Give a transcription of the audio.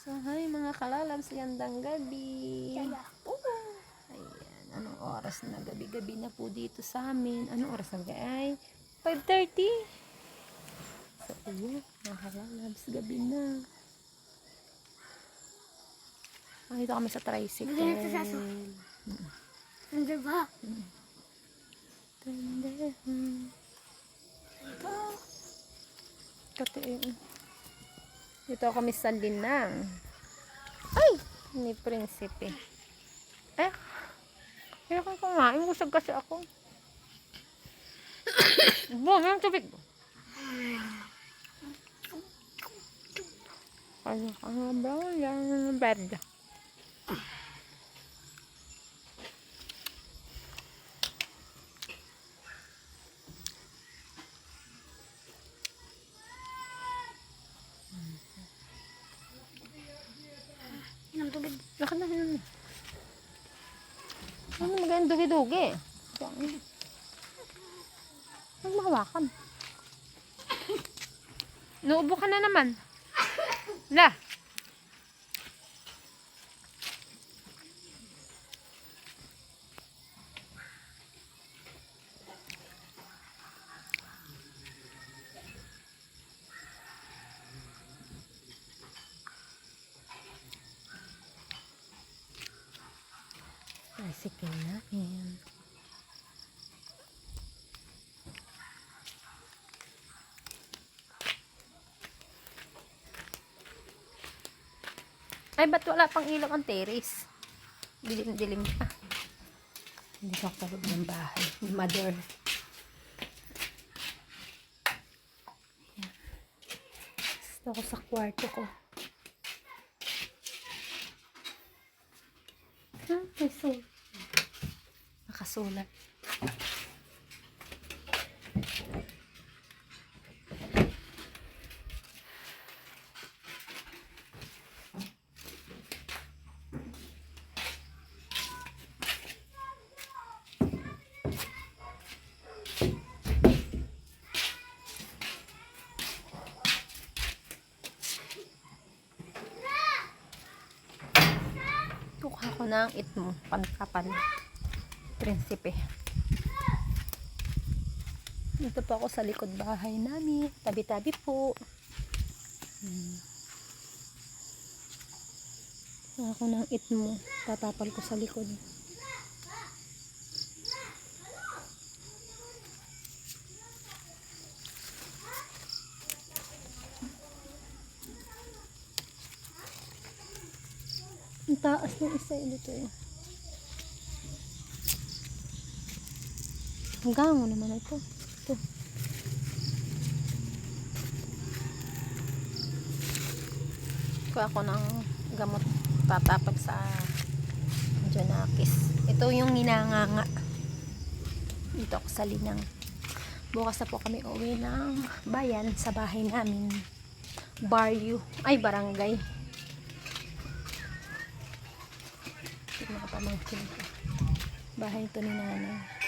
So, hi mga kalalabs, gandang gabi. Oo. Ayan, anong oras na? Gabi-gabi na po dito sa amin. Anong oras na ay? 5.30. So, ayan, mga kalalabs, gabi na. Nandito kami sa tricycle. Nandito sa aso. Ano ba? Tandahan. Ito. Katiin. Dito kami sa Linang. Ay! Ni Prinsipe. Eh! Kaya kang kumain. Busog kasi ako. Bo, may tubig. Ka nga ba? Yan ang bed. Ng Laka na. Ano magandang dugi-dugi? Huwag mahawakan. Naubo ka na naman. La. Tricycle namin. Ay, ba't wala pang ilaw ang terrace? Dilim-dilim pa. Hindi ka sa loob ng bahay. Mother. Ayan. Gusto ko sa kwarto ko. Hmm, may sul. Nakasulat. Tukha ko na ang it mo. Pantapan. Prinsipe. Dito po ako sa likod bahay namin. Tabi-tabi po. Hmm. Tukha ko ng it mo. Tatapal ko sa likod. Ang taas ng isa eh, dito eh. Hanggang mo naman ito. Ito. Kuha ako ng gamot tatapag sa Janakis. Ito yung hinanganga. Dito ako sa Linang. Bukas na po kami uwi ng bayan sa bahay namin. Barrio. Ay, barangay. Mga pamangkin ko. Bahay ito ni nanay.